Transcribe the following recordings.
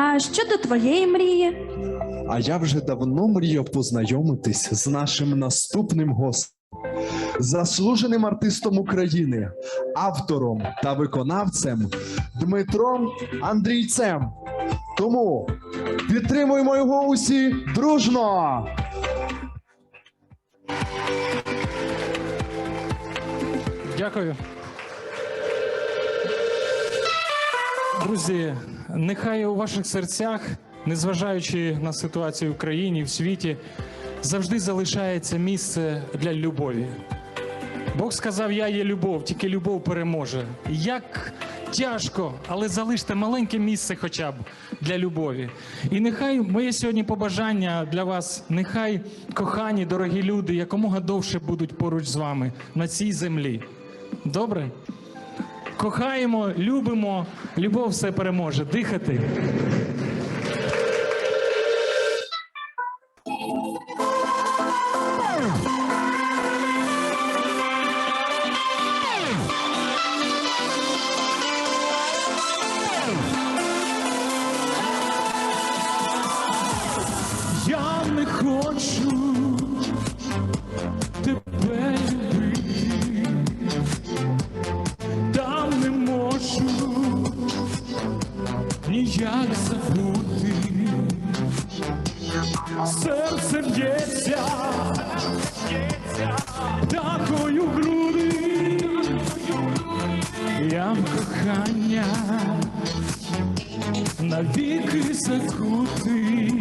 А щодо твоєї мрії? А я вже давно мріяв познайомитись з нашим наступним гостем, заслуженим артистом України, автором та виконавцем Дмитром Андрійцем. Тому підтримуємо його усі дружно! Дякую. Друзі, нехай у ваших серцях, незважаючи на ситуацію в країні, в світі, завжди залишається місце для любові. Бог сказав: Я є любов, тільки любов переможе. Як тяжко, але залиште маленьке місце хоча б для любові. І нехай моє сьогодні побажання для вас, нехай кохані, дорогі люди, якомога довше будуть поруч з вами на цій землі. Добре? Кохаємо, любимо, любов все переможе. Дихати. Я не хочу Серце б'ється, такою груди, я кохання. Навіки закути.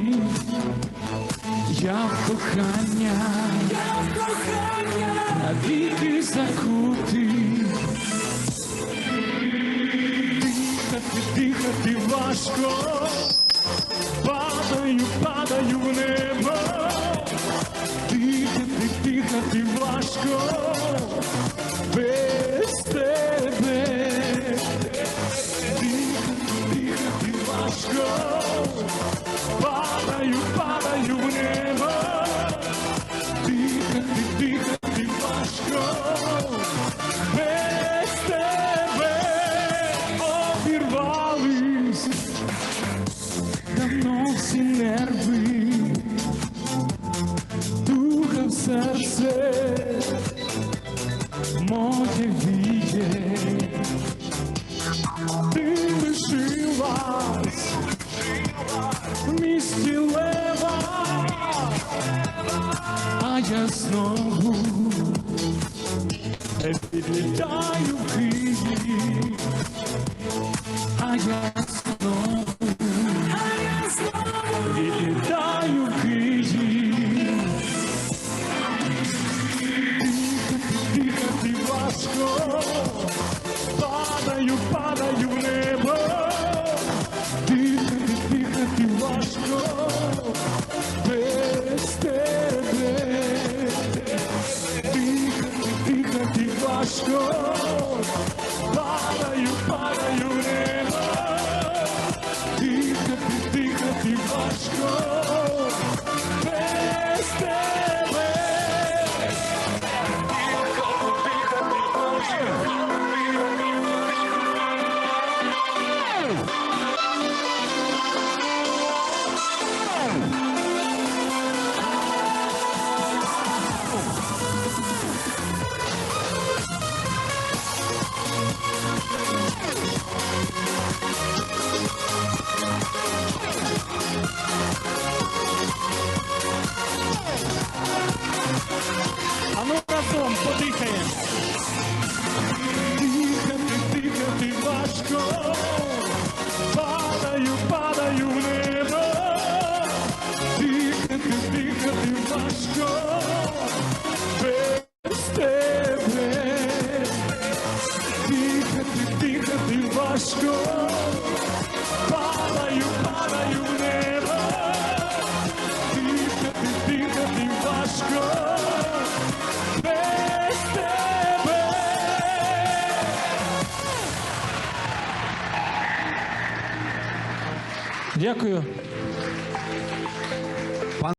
Я кохання, навіки закути. Дихати, дихати важко, падаю, падаю в небо. Дихати, дихати важко, ти лишилась в місті лева, а я знову підлітаю в Київ, а я знову, Дякую.